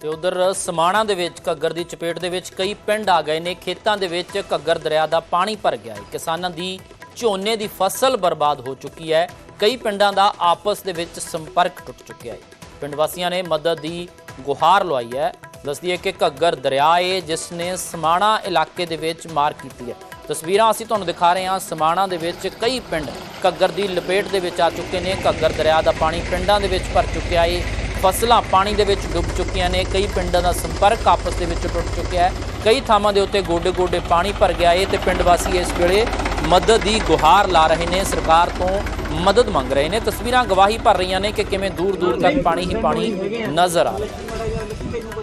ਤੇ ਉਧਰ ਸਮਾਣਾ ਦੇ ਵਿੱਚ, ਘੱਗਰ ਦੀ ਚਪੇਟ ਦੇ ਵਿੱਚ ਕਈ ਪਿੰਡ ਆ ਗਏ ਨੇ। ਖੇਤਾਂ ਦੇ ਵਿੱਚ ਘੱਗਰ ਦਰਿਆ ਦਾ ਪਾਣੀ ਭਰ ਗਿਆ ਹੈ। ਕਿਸਾਨਾਂ ਦੀ ਝੋਨੇ ਦੀ ਫਸਲ ਬਰਬਾਦ ਹੋ ਚੁੱਕੀ ਹੈ। ਕਈ ਪਿੰਡਾਂ ਦਾ ਆਪਸ ਦੇ ਵਿੱਚ ਸੰਪਰਕ ਟੁੱਟ ਚੁੱਕਿਆ ਹੈ। ਪਿੰਡ ਵਾਸੀਆਂ ਨੇ ਮਦਦ ਦੀ ਗੁਹਾਰ ਲਵਾਈ ਹੈ। ਦੱਸਦੀ ਹੈ ਕਿ ਘੱਗਰ ਦਰਿਆ ਏ, ਜਿਸ ਨੇ ਸਮਾਣਾ ਇਲਾਕੇ ਦੇ ਵਿੱਚ ਮਾਰ ਕੀਤੀ ਹੈ। ਤਸਵੀਰਾਂ ਅਸੀਂ ਤੁਹਾਨੂੰ ਦਿਖਾ ਰਹੇ ਹਾਂ। ਸਮਾਣਾ ਦੇ ਵਿੱਚ ਕਈ ਪਿੰਡ ਘੱਗਰ ਦੀ ਲਪੇਟ ਦੇ ਵਿੱਚ ਆ ਚੁੱਕੇ ਨੇ। ਘੱਗਰ ਦਰਿਆ ਦਾ ਪਾਣੀ ਪਿੰਡਾਂ ਦੇ ਵਿੱਚ ਭਰ ਚੁੱਕਿਆ ਏ। ਫਸਲਾਂ ਪਾਣੀ ਦੇ ਵਿੱਚ ਡੁੱਬ ਚੁੱਕੀਆਂ ਨੇ। ਕਈ ਪਿੰਡਾਂ ਦਾ ਸੰਪਰਕ ਆਪਸ ਦੇ ਵਿੱਚ ਟੁੱਟ ਚੁੱਕਿਆ ਹੈ। ਕਈ ਥਾਵਾਂ ਦੇ ਉੱਤੇ ਗੋਡੇ-ਗੋਡੇ ਪਾਣੀ ਭਰ ਗਿਆ ਹੈ ਤੇ ਪਿੰਡ ਵਾਸੀ ਇਸ ਵੇਲੇ ਮਦਦ ਦੀ ਗੁਹਾਰ ਲਾ ਰਹੇ ਨੇ। ਸਰਕਾਰ ਤੋਂ ਮਦਦ ਮੰਗ ਰਹੇ ਨੇ। ਤਸਵੀਰਾਂ ਗਵਾਹੀ ਭਰ ਰਹੀਆਂ ਨੇ ਕਿ ਕਿਵੇਂ ਦੂਰ-ਦੂਰ ਤੱਕ ਪਾਣੀ ਹੀ ਪਾਣੀ ਨਜ਼ਰ ਆ ਰਿਹਾ ਹੈ।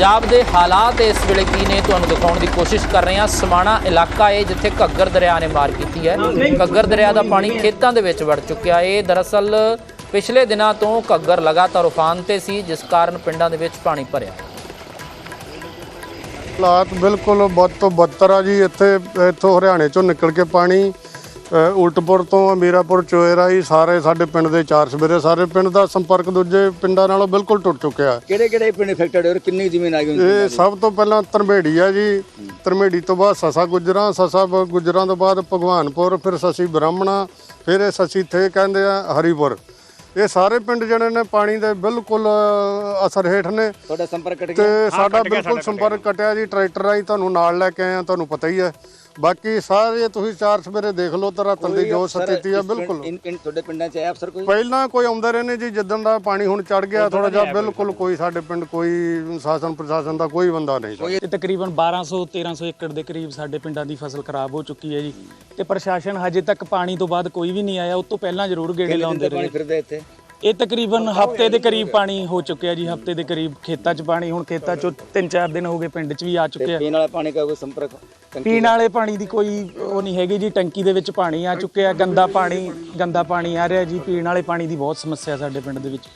ਪੰਜਾਬ ਦੇ ਹਾਲਾਤ ਇਸ ਵੇਲੇ ਕੀ ਨੇ ਤੁਹਾਨੂੰ ਦਿਖਾਉਣ ਦੀ ਕੋਸ਼ਿਸ਼ ਕਰ ਰਹੇ ਹਾਂ। ਸਮਾਣਾ ਇਲਾਕਾ ਹੈ ਜਿੱਥੇ ਘੱਗਰ ਦਰਿਆ ਨੇ ਮਾਰ ਕੀਤੀ ਹੈ। ਘੱਗਰ ਦਰਿਆ ਦਾ ਪਾਣੀ ਖੇਤਾਂ ਦੇ ਵਿੱਚ ਵੜ ਚੁੱਕਿਆ ਹੈ। ਦਰਅਸਲ ਪਿਛਲੇ ਦਿਨਾਂ ਤੋਂ ਘੱਗਰ ਲਗਾਤਾਰ ਉਫਾਨ ਤੇ ਸੀ, ਜਿਸ ਕਾਰਨ ਪਿੰਡਾਂ ਦੇ ਵਿੱਚ ਪਾਣੀ ਭਰਿਆ। ਹਾਲਾਤ ਬਿਲਕੁਲ ਬਦ ਤੋਂ ਬਦਤਰ ਆ ਜੀ। ਇੱਥੇ, ਇੱਥੋਂ ਹਰਿਆਣੇ ਚੋਂ ਨਿਕਲ ਕੇ ਪਾਣੀ ਉਲਟਪੁਰ ਤੋਂ ਅਮੀਰਾਪੁਰ ਚੋਏਰਾ ਹੀ ਸਾਰੇ ਸਾਡੇ ਪਿੰਡ ਦੇ ਚਾਰ ਸਵੇਰੇ ਸਾਰੇ ਪਿੰਡ ਦਾ ਸੰਪਰਕ ਦੂਜੇ ਪਿੰਡਾਂ ਨਾਲੋਂ ਬਿਲਕੁਲ ਟੁੱਟ ਚੁੱਕਿਆ ਹੈ। ਕਿਹੜੇ ਕਿਹੜੇ ਪਿੰਡ ਇਫੈਕਟਡ ਔਰ ਕਿੰਨੀ ਜ਼ਮੀਨ ਆ ਗਈ ਇਹ ਸਭ ਤੋਂ ਪਹਿਲਾਂ ਧਰਮੇੜੀ ਆ ਜੀ। ਧਰਮੇੜੀ ਤੋਂ ਬਾਅਦ ਸਸਾ ਗੁਜਰਾਂ ਸਸਾ ਗੁਜਰਾਂ ਤੋਂ ਬਾਅਦ ਭਗਵਾਨਪੁਰ ਫਿਰ ਸਸੀ ਬ੍ਰਾਹਮਣਾ ਫਿਰ ਇਹ ਸਸੀ ਥੇ ਕਹਿੰਦੇ ਆ ਹਰੀਪੁਰ। ਇਹ ਸਾਰੇ ਪਿੰਡ ਜਿਹੜੇ ਨੇ ਪਾਣੀ ਦੇ ਬਿਲਕੁਲ ਅਸਰ ਹੇਠ ਨੇ। ਤੁਹਾਡਾ ਸੰਪਰਕ ਕੱਟ ਗਿਆ? ਤੇ ਸਾਡਾ ਬਿਲਕੁਲ ਸੰਪਰਕ ਕਟਿਆ ਜੀ। ਟਰੈਕਟਰ ਰਾਹੀਂ ਤੁਹਾਨੂੰ ਨਾਲ ਲੈ ਕੇ ਆਏ ਆ ਤੁਹਾਨੂੰ ਪਤਾ ਹੀ ਹੈ। ਬਾਕੀ ਸਾਰੇ ਤੁਸੀਂ ਚਾਰ ਸਵੇਰੇ ਦੇਖ ਲਓ ਤਾਂ ਰਾਤਨ ਦੀ ਜੋ ਸਥਿਤੀ ਆ ਬਿਲਕੁਲ। ਇਨ ਇਨ ਤੁਹਾਡੇ ਪਿੰਡਾਂ 'ਚ ਆਇਆ ਅਫਸਰ ਕੋਈ? ਪਹਿਲਾਂ ਕੋਈ ਆਉਂਦੇ ਰਹੇ ਨੇ ਜੀ ਜਿੱਦਣ ਦਾ ਪਾਣੀ ਹੁਣ ਚੜ ਗਿਆ ਥੋੜਾ ਜਿਹਾ ਬਿਲਕੁਲ ਕੋਈ ਸਾਡੇ ਪਿੰਡ ਕੋਈ ਸ਼ਾਸਨ ਪ੍ਰਸ਼ਾਸਨ ਦਾ ਕੋਈ ਬੰਦਾ ਨਹੀਂ ਇਹ ਤਕਰੀਬਨ 1200 1300 ਏਕੜ ਦੇ ਕਰੀਬ ਸਾਡੇ ਪਿੰਡਾਂ ਦੀ ਫਸਲ ਖਰਾਬ ਹੋ ਚੁੱਕੀ ਹੈ ਜੀ। ਤੇ ਪ੍ਰਸ਼ਾਸਨ ਹਜੇ ਤੱਕ ਪਾਣੀ ਤੋਂ ਬਾਅਦ ਕੋਈ ਵੀ ਨਹੀਂ ਆਇਆ ਉਸ ਤੋਂ ਪਹਿਲਾਂ ਜ਼ਰੂਰ ਗੇੜੇ ਲਾਉਂਦੇ ਪਾਣੀ ਰਹੇ ਫਿਰਦਾ ਇੱਥੇ? ਇਹ ਤਕਰੀਬਨ ਹਫ਼ਤੇ ਦੇ ਕਰੀਬ ਪਾਣੀ ਹੋ ਚੁੱਕਿਆ ਜੀ ਹਫ਼ਤੇ ਦੇ ਕਰੀਬ ਖੇਤਾਂ 'ਚ ਪਾਣੀ ਹੁਣ ਖੇਤਾਂ 'ਚੋਂ 3-4 ਦਿਨ ਹੋ ਗਏ ਪਿੰਡ 'ਚ ਵੀ ਆ ਚੁੱਕਿਆ। ਪੀਣ ਵਾਲਾ ਪਾਣੀ ਦਾ ਕੋਈ ਸੰਪਰਕ ਪੀਣ ਵਾਲੇ ਪਾਣੀ ਦੀ ਕੋਈ ਉਹ ਨਹੀਂ ਹੈਗੀ ਜੀ ਟੰਕੀ ਦੇ ਵਿੱਚ ਪਾਣੀ ਆ ਚੁੱਕਿਆ ਗੰਦਾ ਪਾਣੀ ਗੰਦਾ ਪਾਣੀ ਆ ਰਿਹਾ ਜੀ ਪੀਣ ਵਾਲੇ ਪਾਣੀ ਦੀ ਬਹੁਤ ਸਮੱਸਿਆ ਸਾਡੇ ਪਿੰਡ ਦੇ ਵਿੱਚ।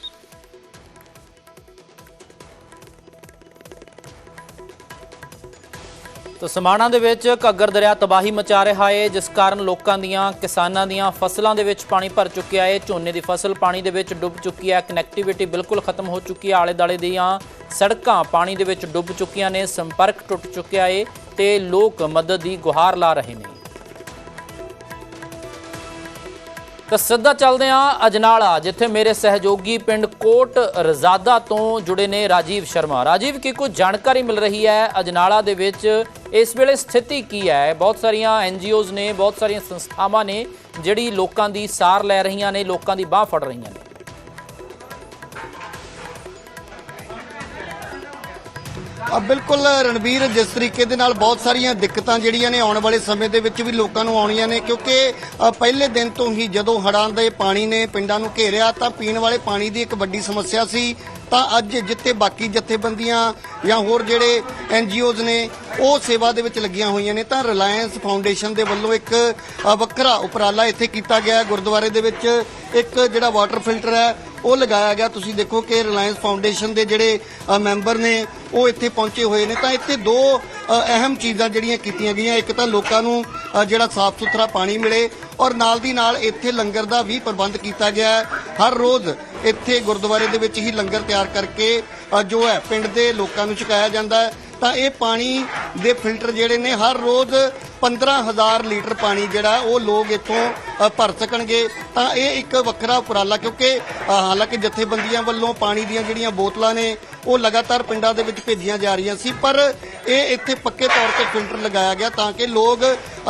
ਤਾਂ ਸਮਾਣਾ ਦੇ ਵਿੱਚ ਘੱਗਰ ਦਰਿਆ ਤਬਾਹੀ ਮਚਾ ਰਿਹਾ ਹੈ ਜਿਸ ਕਾਰਨ ਲੋਕਾਂ ਦੀਆਂ, ਕਿਸਾਨਾਂ ਦੀਆਂ ਫਸਲਾਂ ਦੇ ਵਿੱਚ ਪਾਣੀ ਭਰ ਚੁੱਕਿਆ ਹੈ ਝੋਨੇ ਦੀ ਫਸਲ ਪਾਣੀ ਦੇ ਵਿੱਚ ਡੁੱਬ ਚੁੱਕੀ ਹੈ। ਕਨੈਕਟੀਵਿਟੀ ਬਿਲਕੁਲ ਖਤਮ ਹੋ ਚੁੱਕੀ ਹੈ। ਆਲੇ ਦਾਲੇ ਦੀਆਂ ਸੜਕਾਂ ਪਾਣੀ ਦੇ ਵਿੱਚ ਡੁੱਬ ਚੁੱਕੀਆਂ ਨੇ। ਸੰਪਰਕ ਟੁੱਟ ਚੁੱਕਿਆ ਹੈ ਤੇ ਲੋਕ ਮਦਦ ਦੀ ਗੁਹਾਰ ਲਾ ਰਹੇ ਨੇ। ਤਾਂ ਸਿੱਧਾ ਚੱਲਦੇ ਹਾਂ ਅਜਨਾਲਾ, ਜਿੱਥੇ ਮੇਰੇ ਸਹਿਯੋਗੀ ਪਿੰਡ ਕੋਟ ਰਜ਼ਾਦਾ ਤੋਂ ਜੁੜੇ ਨੇ ਰਾਜੀਵ ਸ਼ਰਮਾ। ਰਾਜੀਵ, ਕੀ ਕੁਝ ਜਾਣਕਾਰੀ ਮਿਲ ਰਹੀ ਹੈ ਅਜਨਾਲਾ ਦੇ ਵਿੱਚ? ਇਸ ਵੇਲੇ ਸਥਿਤੀ ਕੀ ਹੈ? ਬਹੁਤ ਸਾਰੀਆਂ ਐਨਜੀਓਜ਼ ਨੇ, ਬਹੁਤ ਸਾਰੀਆਂ ਸੰਸਥਾਵਾਂ ਨੇ ਜਿਹੜੀ ਲੋਕਾਂ ਦੀ ਸਾਰ ਲੈ ਰਹੀਆਂ ਨੇ, ਲੋਕਾਂ ਦੀ ਬਾਹ ਫੜ ਰਹੀਆਂ ਨੇ। ਆ ਬਿਲਕੁਲ ਰਣਵੀਰ ਜਿਸ ਤਰੀਕੇ ਦੇ ਨਾਲ ਬਹੁਤ ਸਾਰੀਆਂ ਦਿੱਕਤਾਂ ਜਿਹੜੀਆਂ ਨੇ ਆਉਣ ਵਾਲੇ ਸਮੇਂ ਦੇ ਵਿੱਚ ਵੀ ਲੋਕਾਂ ਨੂੰ ਆਉਣੀਆਂ ਨੇ ਕਿਉਂਕਿ ਅ, ਪਹਿਲੇ ਦਿਨ ਤੋਂ ਹੀ ਜਦੋਂ ਹੜ੍ਹਾਂ ਦੇ ਪਾਣੀ ਨੇ ਪਿੰਡਾਂ ਨੂੰ ਘੇਰਿਆ ਤਾਂ ਪੀਣ ਵਾਲੇ ਪਾਣੀ ਦੀ ਇੱਕ ਵੱਡੀ ਸਮੱਸਿਆ ਸੀ। ਤਾਂ ਅੱਜ ਜਿੱਥੇ ਬਾਕੀ ਜਥੇਬੰਦੀਆਂ ਜਾਂ ਹੋਰ ਜਿਹੜੇ ਐਨਜੀਓਜ਼ ਨੇ ਉਹ ਸੇਵਾ ਦੇ ਵਿੱਚ ਲੱਗੀਆਂ ਹੋਈਆਂ ਨੇ ਤਾਂ ਰਿਲਾਇੰਸ ਫਾਊਂਡੇਸ਼ਨ ਦੇ ਵੱਲੋਂ ਇੱਕ ਅ, ਵੱਖਰਾ ਉਪਰਾਲਾ ਇੱਥੇ ਕੀਤਾ ਗਿਆ ਹੈ। ਗੁਰਦੁਆਰੇ ਦੇ ਵਿੱਚ ਇੱਕ ਜਿਹੜਾ ਵਾਟਰ ਫਿਲਟਰ ਹੈ ਉਹ ਲਗਾਇਆ ਗਿਆ। ਤੁਸੀਂ ਦੇਖੋ ਕਿ ਰਿਲਾਇੰਸ ਫਾਊਂਡੇਸ਼ਨ ਦੇ ਜਿਹੜੇ ਮੈਂਬਰ ਨੇ, ਉਹ ਇੱਥੇ ਪਹੁੰਚੇ ਹੋਏ ਨੇ। ਤਾਂ ਇੱਥੇ ਦੋ ਅਹਿਮ ਚੀਜ਼ਾਂ ਜਿਹੜੀਆਂ ਕੀਤੀਆਂ ਗਈਆਂ। ਇੱਕ ਤਾਂ ਲੋਕਾਂ ਨੂੰ ਜਿਹੜਾ ਸਾਫ਼ ਸੁਥਰਾ ਪਾਣੀ ਮਿਲੇ ਔਰ ਨਾਲ ਦੀ ਨਾਲ ਇੱਥੇ ਲੰਗਰ ਦਾ ਵੀ ਪ੍ਰਬੰਧ ਕੀਤਾ ਗਿਆ ਹੈ। ਹਰ ਰੋਜ਼ ਇੱਥੇ ਗੁਰਦੁਆਰੇ ਦੇ ਵਿੱਚ ਹੀ ਲੰਗਰ ਤਿਆਰ ਕਰਕੇ ਜੋ ਹੈ, ਪਿੰਡ ਦੇ ਲੋਕਾਂ ਨੂੰ ਛਕਾਇਆ ਜਾਂਦਾ ਹੈ। ਤਾਂ ਇਹ ਪਾਣੀ ਦੇ ਫਿਲਟਰ ਜਿਹੜੇ ਨੇ, ਹਰ ਰੋਜ਼ 15000 ਲੀਟਰ ਪਾਣੀ ਜਿਹੜਾ ਉਹ ਲੋਕ ਇੱਥੋਂ ਭਰ ਸਕਣਗੇ। ਤਾਂ ਇਹ ਇੱਕ ਵੱਖਰਾ ਉਪਰਾਲਾ ਕਿਉਂਕਿ ਹਾਲਾਂਕਿ ਜਥੇਬੰਦੀਆਂ ਵੱਲੋਂ ਪਾਣੀ ਦੀਆਂ ਜਿਹੜੀਆਂ ਬੋਤਲਾਂ ਨੇ ਉਹ ਲਗਾਤਾਰ ਪਿੰਡਾਂ ਦੇ ਵਿੱਚ ਭੇਜੀਆਂ ਜਾ ਰਹੀਆਂ ਸੀ, ਪਰ ਇਹ ਇੱਥੇ ਪੱਕੇ ਤੌਰ ਤੇ ਫਿਲਟਰ ਲਗਾਇਆ ਗਿਆ ਤਾਂ ਕਿ ਲੋਕ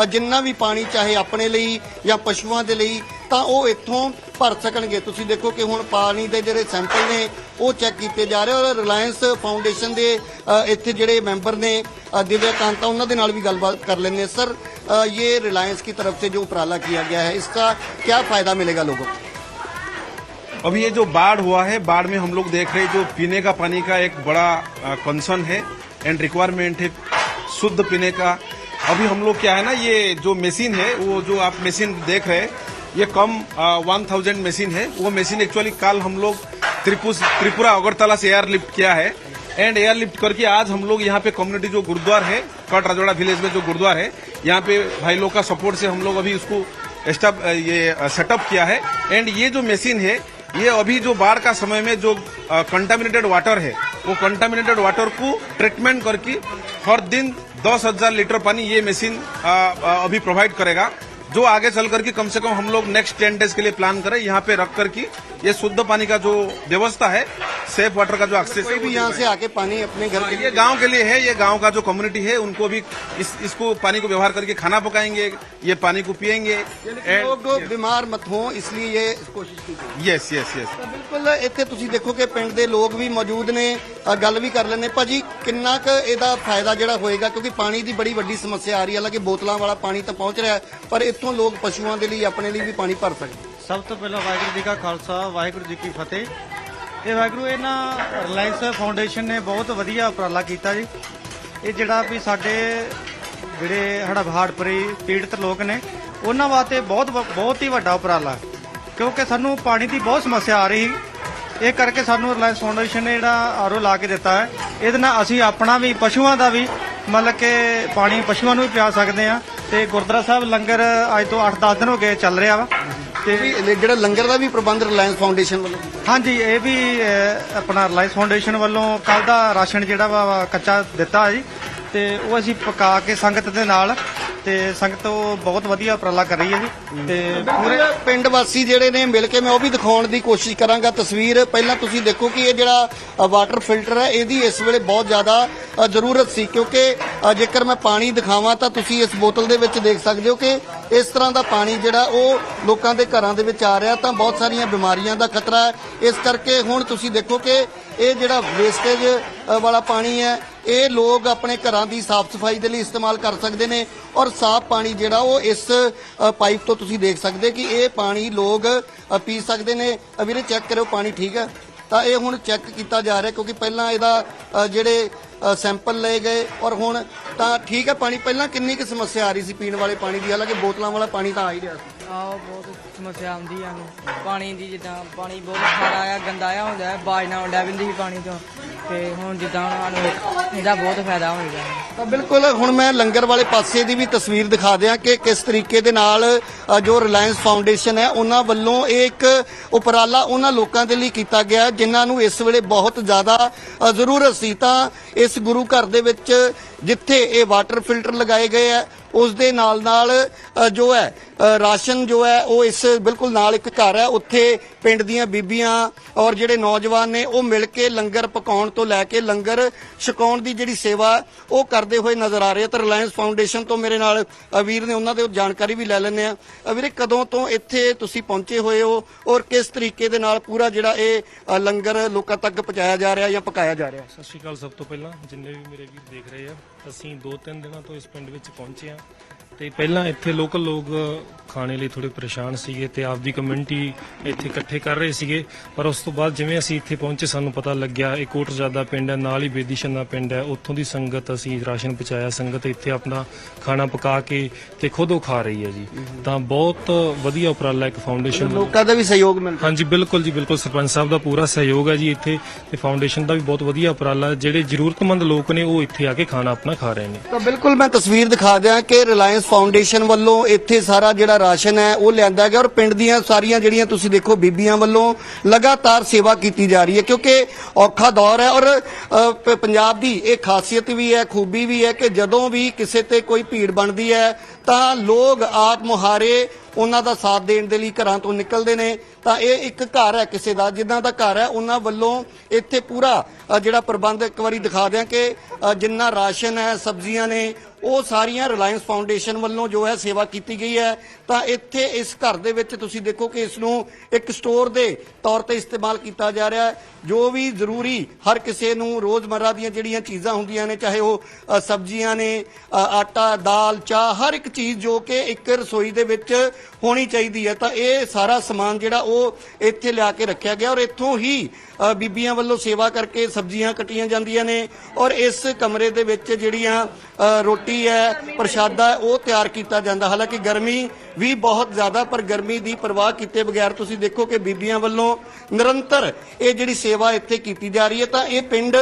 ਜਿੰਨਾ ਵੀ ਪਾਣੀ ਚਾਹੇ ਆਪਣੇ ਲਈ ਜਾਂ ਪਸ਼ੂਆਂ ਦੇ ਲਈ, ਤਾਂ ਉਹ ਇੱਥੋਂ ਭਰ ਸਕਣਗੇ। ਤੁਸੀਂ ਦੇਖੋ ਕਿ ਹੁਣ ਪਾਣੀ ਦੇ ਜਿਹੜੇ ਸੈਂਪਲ ਨੇ, ਉਹ ਚੈੱਕ ਕੀਤੇ ਜਾ ਰਹੇ ਔਰ ਰਿਲਾਇੰਸ ਫਾਊਂਡੇਸ਼ਨ ਦੇ ਇੱਥੇ ਜਿਹੜੇ ਮੈਂਬਰ ਨੇ ਦਿਵਿਆ ਕਾਂਤਾ, ਉਹਨਾਂ ਦੇ ਨਾਲ ਵੀ ਗੱਲਬਾਤ ਕਰ ਲੈਣੇ ਸਰ ਇਹ ਰਿलायंस की तरफ से जो उपराला किया गया है इसका क्या फायदा मिलेगा लोगों को अभी ये जो बाढ़ हुआ है, बाढ़ में हम लोग देख रहे जो पीने का पानी का एक बड़ा कंसर्न है एंड रिक्वायरमेंट है शुद्ध पीने का। अभी हम लोग क्या है ना, ये जो मशीन है, वो जो आप मशीन देख रहे ये कम वन थाउज़ेंड मशीन है। वो मशीन एक्चुअली कल हम लोग त्रिपुरा, अगरतला से एयर लिफ्ट किया है एंड एयर लिफ्ट करके आज हम लोग यहाँ पे कम्युनिटी जो गुरुद्वार है, कट राजवाड़ा विलेज में जो गुरुद्वार है, यहाँ पे भाई लोग का सपोर्ट से हम लोग अभी उसको ये सेटअप किया है। एंड ये जो मशीन है ये अभी जो बाढ़ का समय में जो कंटामिनेटेड वाटर है, वो कंटामिनेटेड वाटर को ट्रीटमेंट करके हर दिन दस हज़ार लीटर पानी ये मशीन अभी प्रोवाइड करेगा। जो आगे चल करके कम से कम हम लोग नेक्स्ट टेन डेज के लिए प्लान करें यहाँ पे रख करके ये शुद्ध पानी का जो व्यवस्था है सेफ वाटर का जो एक्सेस कोई भी यहाँ से आके पानी अपने घर के ये गांव के लिए है ये गांव का जो कम्युनिटी है उनको भी इस इसको पानी को व्यवहार करके खाना पकाएंगे ये पानी को पियेंगे ਲੋਕ ਬਿਮਾਰ ਮਤ ਹੋ ਇਸ ਲਈ ਇਹ ਕੋਸ਼ਿਸ਼ ਕੀਤੀ ਗਈ यस यस यस ਤਾਂ ਬਿਲਕੁਲ ਇੱਥੇ ਤੁਸੀਂ ਦੇਖੋ ਕਿ ਪਿੰਡ ਦੇ ਲੋਕ ਵੀ ਮੌਜੂਦ ਨੇ ਅ, ਗੱਲ ਵੀ ਕਰ ਲੈਣੇ ਭਾਜੀ ਕਿੰਨਾ ਕੁ ਇਹਦਾ ਫਾਇਦਾ ਜਿਹੜਾ ਹੋਏਗਾ ਕਿਉਂਕਿ ਪਾਣੀ ਦੀ ਬੜੀ ਵੱਡੀ ਸਮੱਸਿਆ ਆ ਰਹੀ ਹੈ ਹਾਲਾਂਕਿ ਬੋਤਲਾਂ ਵਾਲਾ ਪਾਣੀ ਤਾਂ ਪਹੁੰਚ ਰਿਹਾ ਹੈ, ਪਰ ਇੱਥੋਂ ਲੋਕ ਪਸ਼ੂਆਂ ਦੇ ਲਈ ਆਪਣੇ ਲਈ ਵੀ ਪਾਣੀ ਭਰ ਸਕਣ ਸਭ ਤੋਂ ਪਹਿਲਾਂ ਵਾਹਿਗੁਰੂ ਜੀ ਕਾ ਖਾਲਸਾ, ਵਾਹਿਗੁਰੂ ਜੀ ਕੀ ਫਤਿਹ। ਇਹ ਵਾਹਿਗੁਰੂ, ਇਹਨਾਂ ਰਿਲਾਇੰਸ ਫਾਊਂਡੇਸ਼ਨ ਨੇ ਬਹੁਤ ਵਧੀਆ ਉਪਰਾਲਾ ਕੀਤਾ ਜੀ। ਇਹ ਜਿਹੜਾ ਵੀ ਸਾਡੇ ਜਿਹੜੇ ਹੜ੍ਹ ਪਰੀ ਪੀੜਤ ਲੋਕ ਨੇ, ਉਹਨਾਂ ਵਾਸਤੇ ਬਹੁਤ ਵ- ਬਹੁਤ ਹੀ ਵੱਡਾ ਉਪਰਾਲਾ ਕਿਉਂਕਿ ਸਾਨੂੰ ਪਾਣੀ ਦੀ ਬਹੁਤ ਸਮੱਸਿਆ ਆ ਰਹੀ ਇਹ ਕਰਕੇ ਸਾਨੂੰ ਰਿਲਾਇੰਸ ਫਾਊਂਡੇਸ਼ਨ ਨੇ ਜਿਹੜਾ ਆਰਓ ਲਾ ਕੇ ਦਿੱਤਾ ਹੈ। ਇਹਦੇ ਨਾਲ ਅਸੀਂ ਆਪਣਾ ਵੀ, ਪਸ਼ੂਆਂ ਦਾ ਵੀ ਮਤਲਬ ਕਿ ਪਾਣੀ ਪਸ਼ੂਆਂ ਨੂੰ ਵੀ ਪਿਆ ਸਕਦੇ ਆ ਤੇ ਗੁਰਦੁਆਰਾ ਸਾਹਿਬ ਲੰਗਰ ਅੱਜ ਤੋਂ 8-10 ਦਿਨ ਹੋ ਗਏ ਚੱਲ ਰਿਹਾ ਵਾ। ਤੇ ਵੀ ਇਹ ਜਿਹੜਾ ਲੰਗਰ ਦਾ ਵੀ ਪ੍ਰਬੰਧ ਰਿਲਾਇੰਸ ਫਾਊਂਡੇਸ਼ਨ ਵੱਲੋਂ? ਹਾਂਜੀ ਇਹ ਵੀ ਅਹ, ਆਪਣਾ ਰਿਲਾਇੰਸ ਫਾਊਂਡੇਸ਼ਨ ਵੱਲੋਂ ਕੱਲ ਦਾ ਰਾਸ਼ਨ ਜਿਹੜਾ ਵਾ ਵਾ ਕੱਚਾ ਦਿੱਤਾ ਜੀ। ਤੇ ਉਹ ਅਸੀਂ ਪਕਾ ਕੇ ਸੰਗਤ ਦੇ ਨਾਲ ਤੇ ਸੰਗਤ ਉਹ ਬਹੁਤ ਵਧੀਆ ਉਪਰਾਲਾ ਕਰ ਰਹੀ ਹੈ ਜੀ। ਤੇ ਪੂਰੇ ਪਿੰਡ ਵਾਸੀ ਜਿਹੜੇ ਨੇ ਮਿਲ ਕੇ ਮੈਂ ਉਹ ਵੀ ਦਿਖਾਉਣ ਦੀ ਕੋਸ਼ਿਸ਼ ਕਰਾਂਗਾ। ਤਸਵੀਰ ਪਹਿਲਾਂ ਤੁਸੀਂ ਦੇਖੋ ਕਿ ਇਹ ਜਿਹੜਾ ਵਾਟਰ ਫਿਲਟਰ ਹੈ ਇਹਦੀ ਇਸ ਵੇਲੇ ਬਹੁਤ ਜ਼ਿਆਦਾ ਜ਼ਰੂਰਤ ਸੀ। ਕਿਉਂਕਿ ਜੇਕਰ ਮੈਂ ਪਾਣੀ ਦਿਖਾਵਾਂ ਤਾਂ ਤੁਸੀਂ ਇਸ ਬੋਤਲ ਦੇ ਵਿੱਚ ਦੇਖ ਸਕਦੇ ਹੋ ਕਿ ਇਸ ਤਰ੍ਹਾਂ ਦਾ ਪਾਣੀ ਜਿਹੜਾ ਉਹ ਲੋਕਾਂ ਦੇ ਘਰਾਂ ਦੇ ਵਿੱਚ ਆ ਰਿਹਾ ਤਾਂ ਬਹੁਤ ਸਾਰੀਆਂ ਬਿਮਾਰੀਆਂ ਦਾ ਖਤਰਾ ਹੈ। ਇਸ ਕਰਕੇ ਹੁਣ ਤੁਸੀਂ ਦੇਖੋ ਕਿ ਇਹ ਜਿਹੜਾ ਵੇਸਟੇਜ ਵਾਲਾ ਪਾਣੀ ਹੈ ਇਹ ਲੋਕ ਆਪਣੇ ਘਰਾਂ ਦੀ ਸਾਫ਼ ਸਫ਼ਾਈ ਦੇ ਲਈ ਇਸਤੇਮਾਲ ਕਰ ਸਕਦੇ ਨੇ ਔਰ ਸਾਫ਼ ਪਾਣੀ ਜਿਹੜਾ ਉਹ ਇਸ ਪਾਈਪ ਤੋਂ ਤੁਸੀਂ ਦੇਖ ਸਕਦੇ ਕਿ ਇਹ ਪਾਣੀ ਲੋਕ ਪੀ ਸਕਦੇ ਨੇ। ਵੀਰੇ ਚੈੱਕ ਕਰਿਓ ਪਾਣੀ ਠੀਕ ਹੈ? ਤਾਂ ਇਹ ਹੁਣ ਚੈੱਕ ਕੀਤਾ ਜਾ ਰਿਹਾ ਕਿਉਂਕਿ ਪਹਿਲਾਂ ਇਹਦਾ ਜਿਹੜੇ ਸੈਂਪਲ ਲਏ ਗਏ ਔਰ ਹੁਣ ਤਾਂ ਠੀਕ ਹੈ ਪਾਣੀ। ਪਹਿਲਾਂ ਕਿੰਨੀ ਕੁ ਸਮੱਸਿਆ ਆ ਰਹੀ ਸੀ ਪੀਣ ਵਾਲੇ ਪਾਣੀ ਦੀ? ਹਾਲਾਂਕਿ ਬੋਤਲਾਂ ਵਾਲਾ ਪਾਣੀ ਤਾਂ ਆ ਹੀ ਰਿਹਾ ਸੀ। ਆਹ, ਬਹੁਤ ਸਮੱਸਿਆ ਆਉਂਦੀ ਆ ਨੂੰ ਪਾਣੀ ਦੀ ਜਿੱਦਾਂ ਪਾਣੀ ਬਹੁਤ ਖਾਰਾ ਆ, ਗੰਦਾ ਆ ਹੁੰਦਾ ਹੈ ਬਾਜ ਨਾਲ ਡੈ ਪਾਣੀ ਤੋਂ ਤੇ ਹੁਣ ਜਿੱਦਾਂ ਹੁਣ ਸਾਨੂੰ ਇਹਦਾ ਬਹੁਤ ਫਾਇਦਾ ਹੋ ਤਾਂ ਬਿਲਕੁਲ ਹੁਣ ਮੈਂ ਲੰਗਰ ਵਾਲੇ ਪਾਸੇ ਦੀ ਵੀ ਤਸਵੀਰ ਦਿਖਾ ਦਿਆਂ ਕਿ ਕਿਸ ਤਰੀਕੇ ਦੇ ਨਾਲ ਅ, ਜੋ ਰਿਲਾਇੰਸ ਫਾਊਂਡੇਸ਼ਨ ਹੈ ਉਹਨਾਂ ਵੱਲੋਂ ਇਹ ਇੱਕ ਉਪਰਾਲਾ ਉਹਨਾਂ ਲੋਕਾਂ ਦੇ ਲਈ ਕੀਤਾ ਗਿਆ ਜਿਨ੍ਹਾਂ ਨੂੰ ਇਸ ਵੇਲੇ ਬਹੁਤ ਜ਼ਿਆਦਾ ਅ, ਜ਼ਰੂਰਤ ਸੀ। ਤਾਂ ਇਸ ਗੁਰੂ ਘਰ ਦੇ ਵਿੱਚ ਜਿੱਥੇ ਇਹ ਵਾਟਰ ਫਿਲਟਰ ਲਗਾਏ ਗਏ ਹੈ ਉਸ ਦੇ ਨਾਲ ਨਾਲ ਜੋ ਹੈ ਰਾਸ਼ਨ ਜੋ ਹੈ ਉਹ ਇਸ ਬਿਲਕੁਲ ਨਾਲ ਇੱਕ ਘਰ ਹੈ। ਉੱਥੇ ਪਿੰਡ ਦੀਆਂ ਬੀਬੀਆਂ ਔਰ ਜਿਹੜੇ ਨੌਜਵਾਨ ਨੇ ਉਹ ਮਿਲ ਕੇ ਲੰਗਰ ਪਕਾਉਣ ਤੋਂ ਲੈ ਕੇ ਲੰਗਰ ਛਕਾਉਣ ਦੀ ਜਿਹੜੀ ਸੇਵਾ ਉਹ ਕਰਦੇ ਹੋਏ ਨਜ਼ਰ ਆ ਰਹੇ ਤਾਂ ਰਿਲਾਇੰਸ ਫਾਊਂਡੇਸ਼ਨ ਤੋਂ ਮੇਰੇ ਨਾਲ ਅ, ਵੀਰ ਨੇ ਉਹਨਾਂ ਦੇ ਜਾਣਕਾਰੀ ਵੀ ਲੈ ਲੈਂਦੇ ਆ। ਵੀਰੇ ਕਦੋਂ ਤੋਂ ਇੱਥੇ ਤੁਸੀਂ ਪਹੁੰਚੇ ਹੋਏ ਹੋ ਔਰ ਕਿਸ ਤਰੀਕੇ ਦੇ ਨਾਲ ਪੂਰਾ ਜਿਹੜਾ ਇਹ ਲੰਗਰ ਲੋਕਾਂ ਤੱਕ ਪਹੁੰਚਾਇਆ ਜਾ ਰਿਹਾ ਜਾਂ ਪਕਾਇਆ ਜਾ ਰਿਹਾ? ਸਤਿ ਸ਼੍ਰੀ ਅਕਾਲ ਸਭ ਤੋਂ ਪਹਿਲਾਂ ਜਿੰਨੇ ਵੀ ਮੇਰੇ ਵੀਰ ਦੇਖ ਰਹੇ ਆ ਅਸੀਂ ਦੋ ਤਿੰਨ ਦਿਨਾਂ ਤੋਂ ਇਸ ਪਿੰਡ ਵਿੱਚ ਪਹੁੰਚੇ ਹਾਂ ਤੇ ਪਹਿਲਾਂ ਇੱਥੇ ਲੋਕਲ ਲੋਕ ਖਾਣੇ ਲਈ ਥੋੜੇ ਪਰੇਸ਼ਾਨ ਸੀਗੇ ਤੇ ਆਪਦੀ ਕਮਿਊਨਿਟੀ ਇੱਥੇ ਇਕੱਠੇ ਕਰ ਰਹੇ ਸੀਗੇ। ਪਰ ਉਸ ਤੋਂ ਬਾਅਦ ਜਿਵੇਂ ਅਸੀਂ ਇੱਥੇ ਪਹੁੰਚੇ ਸਾਨੂੰ ਪਤਾ ਲੱਗਿਆ ਇਹ ਕੋਟਰਜ਼ਾਦਾ ਪਿੰਡ ਹੈ ਨਾਲ ਹੀ ਬੇਦੀਸ਼ਨ ਦਾ ਪਿੰਡ ਹੈ। ਉੱਥੋਂ ਦੀ ਸੰਗਤ ਅਸੀਂ ਰਾਸ਼ਨ ਪਹੁੰਚਾਇਆ ਸੰਗਤ ਇੱਥੇ ਆਪਣਾ ਖਾਣਾ ਪਕਾ ਕੇ ਤੇ ਖੁਦ ਉਹ ਖਾ ਰਹੀ ਹੈ ਜੀ। ਤਾਂ ਬਹੁਤ ਵਧੀਆ ਉਪਰਾਲਾ ਇੱਕ ਫਾਊਂਡੇਸ਼ਨ ਲੋਕਾਂ ਦਾ ਵੀ ਸਹਿਯੋਗ ਮਿਲਦਾ। ਹਾਂਜੀ ਬਿਲਕੁਲ ਜੀ ਬਿਲਕੁਲ। ਸਰਪੰਚ ਸਾਹਿਬ ਦਾ ਪੂਰਾ ਸਹਿਯੋਗ ਹੈ ਜੀ ਇੱਥੇ ਤੇ ਫਾਊਂਡੇਸ਼ਨ ਦਾ ਵੀ ਬਹੁਤ ਵਧੀਆ ਉਪਰਾਲਾ। ਜਿਹੜੇ ਜ਼ਰੂਰਤਮੰਦ ਲੋਕ ਨੇ ਉਹ ਇੱਥੇ ਆ ਕੇ ਖਾਣਾ ਆਪਣਾ ਖਾ ਰਹੇ ਨੇ। ਤਾਂ ਬਿਲਕੁਲ ਮੈਂ ਤਸਵੀਰ ਦਿਖਾ ਦਿਆਂ ਕਿ ਰਿਲਾਇੰਸ ਫਾਊਂਡੇਸ਼ਨ ਵੱਲੋਂ ਇੱਥੇ ਸਾਰਾ ਜਿਹੜਾ ਰਾਸ਼ਨ ਹੈ ਉਹ ਲਿਆਂਦਾ ਗਿਆ ਔਰ ਪਿੰਡ ਦੀਆਂ ਸਾਰੀਆਂ ਜਿਹੜੀਆਂ ਤੁਸੀਂ ਦੇਖੋ ਬੀਬੀਆਂ ਵੱਲੋਂ ਲਗਾਤਾਰ ਸੇਵਾ ਕੀਤੀ ਜਾ ਰਹੀ ਹੈ ਕਿਉਂਕਿ ਔਖਾ ਦੌਰ ਹੈ ਔਰ ਅ, ਪੰਜਾਬ ਦੀ ਇਹ ਖਾਸੀਅਤ ਵੀ ਹੈ ਖੂਬੀ ਵੀ ਹੈ ਕਿ ਜਦੋਂ ਵੀ ਕਿਸੇ ਤੇ ਕੋਈ ਭੀੜ ਬਣਦੀ ਹੈ ਤਾਂ ਲੋਕ ਆਪ ਮੁਹਾਰੇ ਉਹਨਾਂ ਦਾ ਸਾਥ ਦੇਣ ਦੇ ਲਈ ਘਰਾਂ ਤੋਂ ਨਿਕਲਦੇ ਨੇ, ਤਾਂ ਇਹ ਇੱਕ ਘਰ ਹੈ ਕਿਸੇ ਦਾ, ਜਿਨ੍ਹਾਂ ਦਾ ਘਰ ਹੈ, ਉਹਨਾਂ ਵੱਲੋਂ ਇੱਥੇ ਪੂਰਾ ਜਿਹੜਾ ਪ੍ਰਬੰਧ ਇੱਕ ਵਾਰੀ ਦਿਖਾ ਦਿਆਂ ਕਿ ਜਿੰਨਾ ਰਾਸ਼ਨ ਹੈ, ਸਬਜ਼ੀਆਂ ਨੇ, ਉਹ ਸਾਰੀਆਂ ਰਿਲਾਇੰਸ ਫਾਊਂਡੇਸ਼ਨ ਵੱਲੋਂ ਜੋ ਹੈ ਸੇਵਾ ਕੀਤੀ ਗਈ ਹੈ। ਤਾਂ ਇੱਥੇ ਇਸ ਘਰ ਦੇ ਵਿੱਚ ਤੁਸੀਂ ਦੇਖੋ ਕਿ ਇਸ ਨੂੰ ਇੱਕ ਸਟੋਰ ਦੇ ਤੌਰ ਤੇ ਇਸਤੇਮਾਲ ਕੀਤਾ ਜਾ ਰਿਹਾ ਹੈ। ਜੋ ਵੀ ਜ਼ਰੂਰੀ ਹਰ ਕਿਸੇ ਨੂੰ ਰੋਜ਼ਮਰਰਾ ਦੀਆਂ ਜਿਹੜੀਆਂ ਚੀਜ਼ਾਂ ਹੁੰਦੀਆਂ ਨੇ, ਚਾਹੇ ਉਹ ਸਬਜ਼ੀਆਂ ਨੇ ਆਟਾ, ਦਾਲ, ਚਾਹ, ਹਰ ਇੱਕ ਚੀਜ਼ ਜੋ ਕਿ ਇੱਕ ਰਸੋਈ ਦੇ ਵਿੱਚ ਹੋਣੀ ਚਾਹੀਦੀ ਹੈ ਤਾਂ ਇਹ ਸਾਰਾ ਸਮਾਨ ਜਿਹੜਾ ਉਹ ਇੱਥੇ ਲਿਆ ਕੇ ਰੱਖਿਆ ਗਿਆ ਔਰ ਇੱਥੋਂ ਹੀ ਬੀਬੀਆਂ ਵੱਲੋਂ ਸੇਵਾ ਕਰਕੇ ਸਬਜ਼ੀਆਂ ਕੱਟੀਆਂ ਜਾਂਦੀਆਂ ਨੇ ਔਰ ਇਸ ਕਮਰੇ ਦੇ ਵਿੱਚ ਜਿਹੜੀਆਂ ਰੋਟੀ ਹੈ ਪ੍ਰਸ਼ਾਦਾ ਹੈ, ਉਹ ਤਿਆਰ ਕੀਤਾ ਜਾਂਦਾ। ਹਾਲਾਂਕਿ ਗਰਮੀ ਵੀ ਬਹੁਤ ਜ਼ਿਆਦਾ ਪਰ ਗਰਮੀ ਦੀ ਪਰਵਾਹ ਕੀਤੇ ਬਗੈਰ ਤੁਸੀਂ ਦੇਖੋ ਕਿ ਬੀਬੀਆਂ ਵੱਲੋਂ ਨਿਰੰਤਰ ਇਹ ਜਿਹੜੀ ਸੇਵਾ ਇੱਥੇ ਕੀਤੀ ਜਾ ਰਹੀ ਹੈ ਤਾਂ ਇਹ ਪਿੰਡ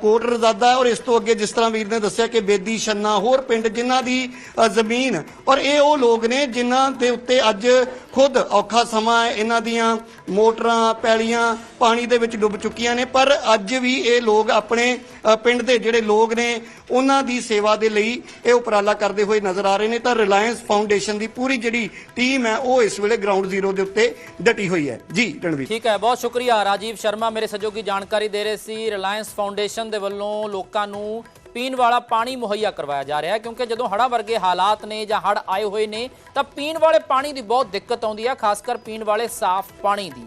ਕੋਟ ਰਜ਼ਾਦਾ ਔਰ ਇਸ ਤੋਂ ਅੱਗੇ ਜਿਸ ਤਰ੍ਹਾਂ ਵੀਰ ਨੇ ਦੱਸਿਆ ਕਿ ਬੇਦੀ ਛੰਨਾ ਹੋਰ ਪਿੰਡ ਜਿਨ੍ਹਾਂ ਦੀ ਜ਼ਮੀਨ ਔਰ ਇਹ ਉਹ ਲੋਕ ਨੇ ਜਿਨ੍ਹਾਂ ਦੇ ਉੱਤੇ ਅੱਜ ਖੁਦ ਔਖਾ ਸਮਾਂ ਹੈ। ਇਹਨਾਂ ਦੀਆਂ ਮੋਟਰਾਂ, ਪੈਲੀਆਂ ਪਾਣੀ ਦੇ ਵਿੱਚ ਡੁੱਬ ਚੁੱਕੀਆਂ ਨੇ। ਪਰ ਅੱਜ ਵੀ ਇਹ ਲੋਕ ਆਪਣੇ ਪਿੰਡ ਦੇ ਜਿਹੜੇ ਲੋਕ ਨੇ, ਉਹਨਾਂ ਦੀ ਸੇਵਾ ਦੇ ਲਈ ਇਹ ਉਪਰਾਲਾ ਕਰਦੇ ਹੋਏ ਨਜ਼ਰ ਆ ਰਹੇ ਨੇ। ਤਾਂ ਰਿਲਾਇੰਸ ਫਾਊਂਡੇਸ਼ਨ ਦੀ ਪੂਰੀ ਜਿਹੜੀ ਟੀਮ ਹੈ, ਉਹ ਇਸ ਵੇਲੇ ਗਰਾਊਂਡ ਜ਼ੀਰੋ ਦੇ ਉੱਤੇ ਡਟੀ ਹੋਈ ਹੈ। ਜੀ, ਰਣਵੀਰ। ਠੀਕ ਹੈ, ਬਹੁਤ ਸ਼ੁਕਰੀਆ ਰਾਜੀਵ ਸ਼ਰਮਾ ਮੇਰੇ ਸਹਿਯੋਗੀ ਜਾਣਕਾਰੀ ਦੇ ਰਹੇ ਸੀ। ਰਿਲਾਇੰਸ ਫਾਊਂਡੇਸ਼ਨ ਦੇ ਵੱਲੋਂ ਲੋਕਾਂ ਨੂੰ ਪੀਣ ਵਾਲਾ ਪਾਣੀ ਮੁਹੱਈਆ ਕਰਵਾਇਆ ਜਾ ਰਿਹਾ ਹੈ, ਕਿਉਂਕਿ ਜਦੋਂ ਹੜ੍ਹਾਂ ਵਰਗੇ ਹਾਲਾਤ ਨੇ ਜਾਂ ਹੜ੍ਹ ਆਏ ਹੋਏ ਨੇ, ਤਾਂ ਪੀਣ ਵਾਲੇ ਪਾਣੀ ਦੀ ਬਹੁਤ ਦਿੱਕਤ ਆਉਂਦੀ ਹੈ ਖਾਸ ਕਰ ਪੀਣ ਵਾਲੇ ਸਾਫ਼ ਪਾਣੀ ਦੀ।